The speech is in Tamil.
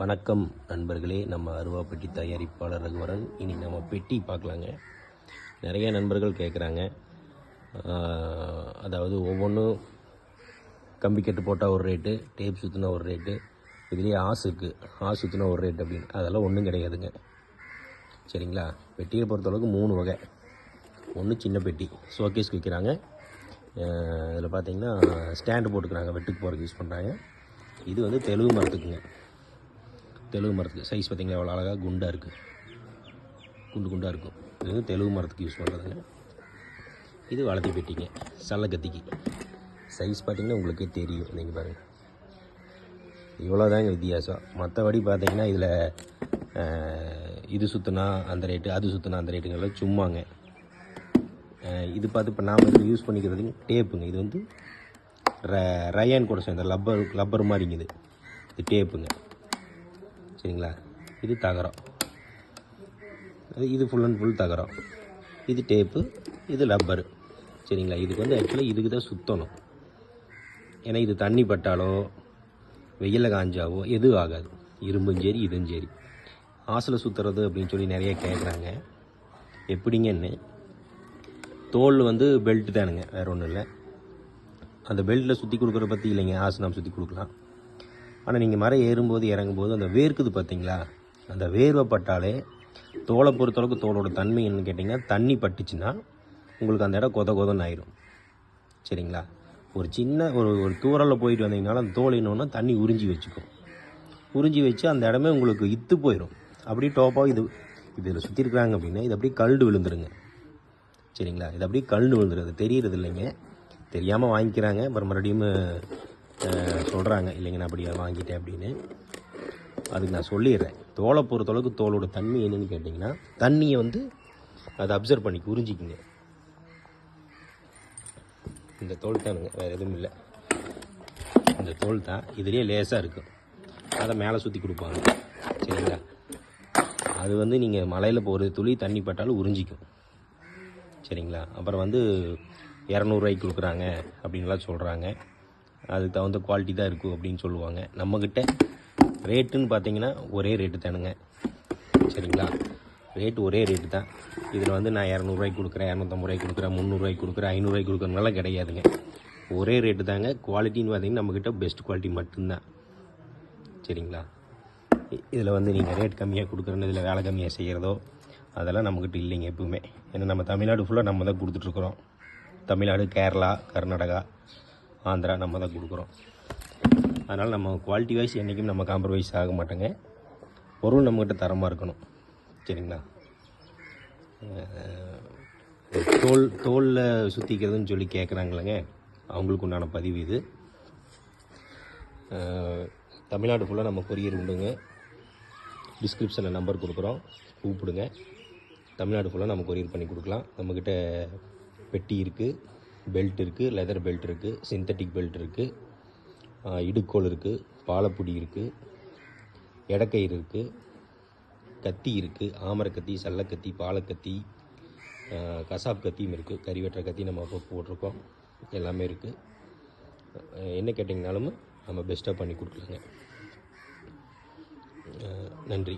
வணக்கம் நண்பர்களே. நம்ம அருவா பெட்டி தயாரிப்பாளர் ரகுவரன். இனி நம்ம பெட்டி பார்க்கலாங்க. நிறைய நண்பர்கள் கேட்குறாங்க அதாவது ஒவ்வொன்றும் கம்பி கட்டு போட்டால் ஒரு ரேட்டு டேப் சுற்றினா ஒரு ரேட்டு இதுலேயே ஆசு இருக்குது ஆசு சுற்றினா ஒரு ரேட் அப்படின்னு. அதெல்லாம் ஒன்றும் கிடையாதுங்க. சரிங்களா? பெட்டியை பொறுத்தளவுக்கு மூணு வகை. ஒன்று சின்ன பெட்டி ஷோகேஸ்க்கு விற்கிறாங்க இதில் பார்த்தீங்கன்னா ஸ்டாண்டு போட்டுக்கிறாங்க. வெட்டுக்கு போகிறதுக்கு யூஸ் பண்ணுறாங்க இது வந்து தெலுங்கு மரத்துக்குங்க. தெலுங்கு மரத்துக்கு சைஸ் பார்த்தீங்களா? எவ்வளோ அழகாக குண்டாக இருக்குது குண்டு குண்டாக இருக்கும். இது வந்து தெலுங்கு மரத்துக்கு யூஸ் பண்ணுறதுங்க இது வளர்த்தி பெட்டிங்க. சல்லக்கத்திக்கு சைஸ் பார்த்தீங்கன்னா உங்களுக்கே தெரியும். நீங்கள் பாருங்கள் இவ்வளோதாங்க வித்தியாசம். மற்றபடி பார்த்தீங்கன்னா இதில் இது சுற்றுனா அந்த ரேட்டு அது சுற்றுனா அந்த ரேட்டுங்கெல்லாம் சும்மாங்க. இது பார்த்து இப்போ நாம் இதில் யூஸ் பண்ணிக்கிறது டேப்புங்க. இது வந்து ர ரயான் கூட சேர்ந்த லப்பர் லப்பர் மாதிரிங்கிது இது டேப்புங்க. சரிங்களா? இது தகரம். இது ஃபுல் அண்ட் ஃபுல் தகரம். இது டேப்பு இது லப்பரு சரிங்களா? இதுக்கு வந்து ஆக்சுவலாக இதுக்கு தான் சுற்றணும் ஏன்னா இது தண்ணி பட்டாலோ வெயிலில் காஞ்சாவோ எதுவும் ஆகாது. இரும்பும் சரி இதுவும் சரி. ஆசில் சுற்றுறது அப்படின்னு சொல்லி நிறைய கேட்குறாங்க எப்படிங்கன்னு தோல் வந்து பெல்ட் தானுங்க வேறு ஒன்றும் இல்லை. அந்த பெல்ட்டில் சுற்றி கொடுக்குற பற்றி இல்லைங்க. ஆசை நாம் சுற்றி கொடுக்கலாம். ஆனால் நீங்கள் மரம் ஏறும்போது இறங்கும்போது அந்த வேர்க்குது பார்த்தீங்களா அந்த வேர்வை பட்டாலே தோலை பொறுத்தளவுக்கு தோலோட தன்மை என்னன்னு கேட்டிங்கன்னா தண்ணி பட்டுச்சுன்னா உங்களுக்கு அந்த இடம் கொத கொதன்னு ஆயிரும். சரிங்களா? ஒரு சின்ன ஒரு ஒரு தூரலில் போயிட்டு வந்தீங்கனால அந்த தோல் என்னன்னா தண்ணி உறிஞ்சி வச்சுக்கும். உறிஞ்சி வச்சு அந்த இடமே உங்களுக்கு இத்து போயிடும் அப்படியே டோப்பாக இது இதில் சுற்றி இருக்கிறாங்க அப்படின்னா இது அப்படியே கல்டு விழுந்துருங்க. சரிங்களா? இது அப்படியே கல் விழுந்துருது. தெரியறது இல்லைங்க. தெரியாமல் வாங்கிக்கிறாங்க. அப்புறம் மறுபடியும் சொல்கிறாங்க இல்லைங்க நான் அப்படி வாங்கிட்டேன் அப்படின்னு. அதுக்கு நான் சொல்லிடுறேன். தோலை பொறுத்தளவுக்கு தோலோட தன்மை என்னன்னு கேட்டிங்கன்னா தண்ணியை வந்து அதை அப்சர்வ் பண்ணி உறிஞ்சிக்குங்க இந்த தோல் தானுங்க வேறு எதுவும் இல்லை. இந்த தோல் தான் இதுலேயே லேசாக இருக்கும் அதை மேலே சுற்றி கொடுப்பாங்க. சரிங்களா? அது வந்து நீங்கள் மலையில் போகிற துளி தண்ணி பட்டாலும் உறிஞ்சிக்கும். சரிங்களா? அப்புறம் வந்து இரநூறுவாய்க்கு கொடுக்குறாங்க அப்படின்லாம் சொல்கிறாங்க அதுக்கு தகுந்த குவாலிட்டி தான் இருக்கும் அப்படின்னு சொல்லுவாங்க. நம்மக்கிட்ட ரேட்டுன்னு பார்த்தீங்கன்னா ஒரே ரேட்டு தானுங்க. சரிங்களா? ரேட்டு ஒரே ரேட்டு தான். இதில் வந்து நான் இரநூறுவாய்க்கு கொடுக்குறேன் இரநூத்தம்பது கொடுக்குறேன் முந்நூறுவாய்க்கு கொடுக்குறேன் ஐநூறுரூவாய்க்கு கொடுக்குறதுனால கிடையாதுங்க. ஒரே ரேட்டு தாங்க. குவாலிட்டின்னு பார்த்தீங்கன்னா நம்மக்கிட்ட பெஸ்ட் குவாலிட்டி மட்டும்தான். சரிங்களா? இதில் வந்து நீங்கள் ரேட் கம்மியாக கொடுக்குறேன்னு இதில் வேலை கம்மியாக செய்கிறதோ அதெல்லாம் நம்மக்கிட்ட இல்லைங்க எப்பவுமே. ஏன்னா நம்ம தமிழ்நாடு ஃபுல்லாக நம்ம தான் கொடுத்துட்ருக்குறோம் தமிழ்நாடு கேரளா கர்நாடகா ஆந்திரா நம்ம தான் கொடுக்குறோம். அதனால் நம்ம குவாலிட்டி வைஸ் என்றைக்கும் நம்ம காம்ப்ரமைஸ் ஆக மாட்டோங்க. பொருள் நம்மக்கிட்ட தரமாக இருக்கணும். சரிங்களா? தோல் தோலில் சுற்றிக்கிறதுன்னு சொல்லி கேட்குறாங்களேங்க அவங்களுக்கு உண்டான பதிவு இது. தமிழ்நாடு ஃபுல்லாக நம்ம கொரியர் உண்டுங்க. டிஸ்கிரிப்ஷனில் நம்பர் கொடுக்குறோம். கூப்பிடுங்க. தமிழ்நாடு ஃபுல்லாக நம்ம கொரியர் பண்ணி கொடுக்கலாம். நம்மக்கிட்ட பெட்டி இருக்குது பெல்ட் இருக்குது லெதர் பெல்ட் இருக்குது சிந்தட்டிக் பெல்ட் இருக்குது இடுக்கோல் இருக்குது பாலப்புடி இருக்குது எடக்கயிறு இருக்குது கத்தி இருக்குது ஆமரக்கத்தி சல்லக்கத்தி பாலக்கத்தி கசாப் கத்தியும் இருக்குது கறி வெட்டுற கத்தி நம்ம அப்போ போட்டிருக்கோம். எல்லாமே இருக்குது என்ன கேட்டிங்கனாலும் நம்ம பெஸ்ட்டாக பண்ணி கொடுக்கலாங்க. நன்றி.